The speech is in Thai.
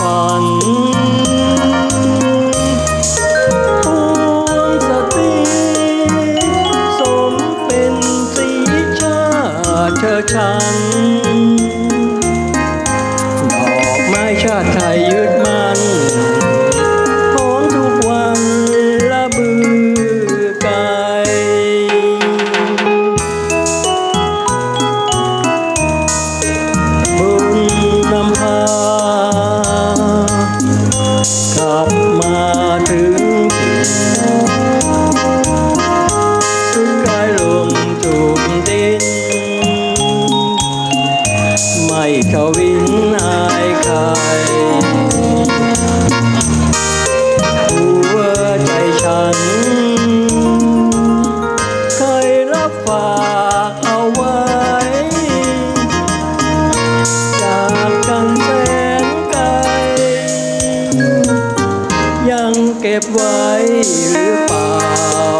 ฝันพวงสตรีสมเป็นสีชาเธอชันายชวินอายใครหัวใจฉัน เคยรับฝากเอาไว้ จากกันแสนไกล ยังเก็บไว้หรือเปล่า